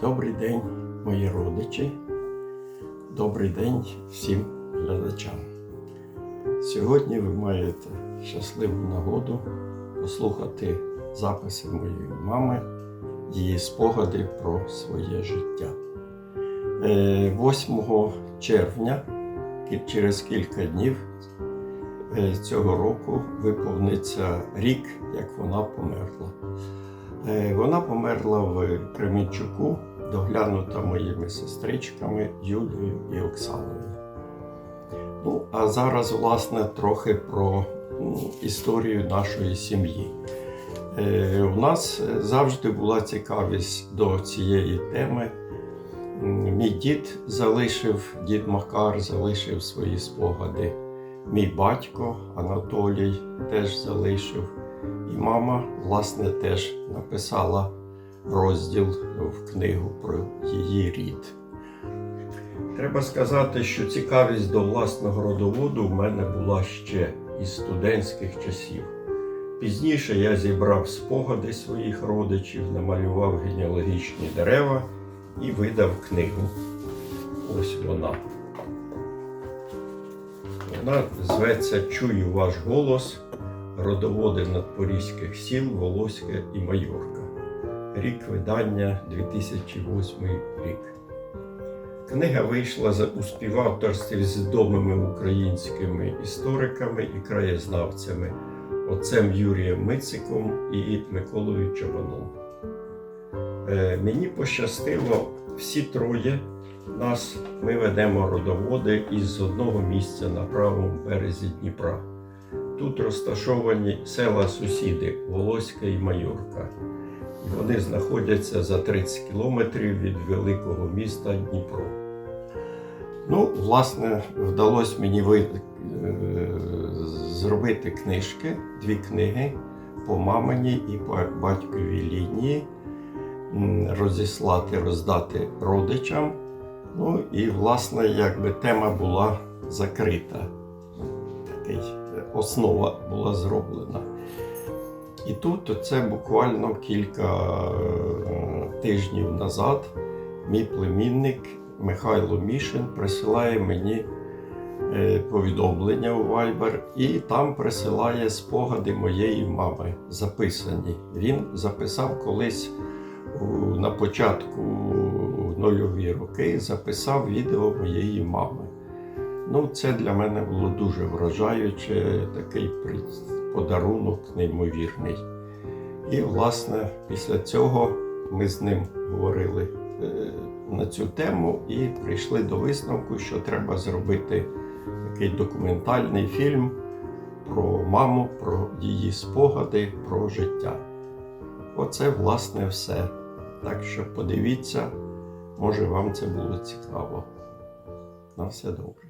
Добрий день, мої родичі. Добрий день всім глядачам. Сьогодні ви маєте щасливу нагоду послухати записи моєї мами, її спогади про своє життя. Е, 8 червня, через кілька днів е, цього року, виповниться рік, як вона померла. Е, Вона померла в Кременчуку, доглянута моїми сестричками Юлією і Оксаною. Ну, а зараз, власне, трохи про м, історію нашої сім'ї. Е, У нас завжди була цікавість до цієї теми. Мій дід залишив, дід Макар залишив свої спогади. Мій батько Анатолій теж залишив. І мама, власне, теж написала розділ в книгу про її рід. Треба сказати, що цікавість до власного родоводу в мене була ще із студентських часів. Пізніше я зібрав спогади своїх родичів, намалював генеалогічні дерева і видав книгу. Ось вона. Вона зветься Чую ваш голос родоводи надпорізьких сіл Волоське і Майорка. Рік видання 2008 рік. Книга вийшла за у співавторстві з відомими українськими істориками і краєзнавцями отцем Юрієм Мициком і Миколою Чабаном. Е, Мені пощастило всі троє нас ми ведемо родоводи із одного місця на правому березі Дніпра. Тут розташовані села сусіди Волоська і Майорка. Вони знаходяться за 30 кілометрів від великого міста Дніпро. Ну, власне, вдалося мені ви, е, зробити книжки, дві книги по маминій і по батьковій лінії, розіслати, роздати родичам. Ну і, власне, якби тема була закрита. Такий е, основа була зроблена. І тут це буквально кілька е, тижнів назад мій племінник Михайло Мішин присилає мені е, повідомлення у Viber і там присилає спогади моєї мами записані. Він записав колись на початку нульові роки, записав відео моєї мами. Ну, це для мене було дуже вражаюче, такий подарунок неймовірний. І, власне, після цього ми з ним говорили е, на цю тему і прийшли до висновку, що треба зробити такий документальний фільм про маму, про її спогади, про життя. Оце, власне, все. Так що подивіться, може вам це було цікаво. На все добре.